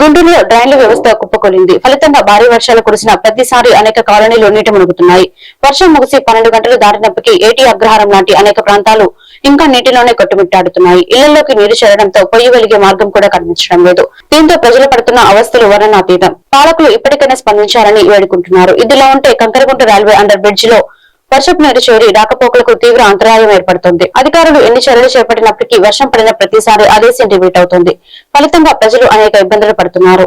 గుంటూరులో డ్రైన్ల వ్యవస్థ కుప్పకొలింది. ఫలితంగా భారీ వర్షాలు కురిసిన ప్రతిసారి అనేక కాలనీలు నీట మునుగుతున్నాయి. వర్షం ముగిసి పన్నెండు గంటలు దాటినప్పటికీ ఏటీ అగ్రహారం లాంటి అనేక ప్రాంతాలు ఇంకా నీటిలోనే కొట్టుమిట్టాడుతున్నాయి. ఇళ్ళలోకి నీరు చేరడంతో పొయ్యి వెలిగే మార్గం కూడా కనిపించడం లేదు. దీంతో ప్రజలు పడుతున్న అవస్థలు వర్ణనాతీతం. పాలకులు ఇప్పటికైనా స్పందించాలని వేడుకుంటున్నారు. ఇదిలా ఉంటే కంకరగుంట రైల్వే అండర్ బ్రిడ్జ్లో వర్షపు నీరు చేరి రాకపోకలకు తీవ్ర అంతరాయం ఏర్పడుతుంది. అధికారులు ఎన్ని చర్యలు చేపట్టినప్పటికీ వర్షం పడిన ప్రతిసారి అదే సెంటిమీట్ అవుతుంది. ఫలితంగా ప్రజలు అనేక ఇబ్బందులు పడుతున్నారు.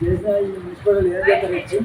చేసిన ఈ మున్సిపల్ ఏం చేస్తారు వచ్చి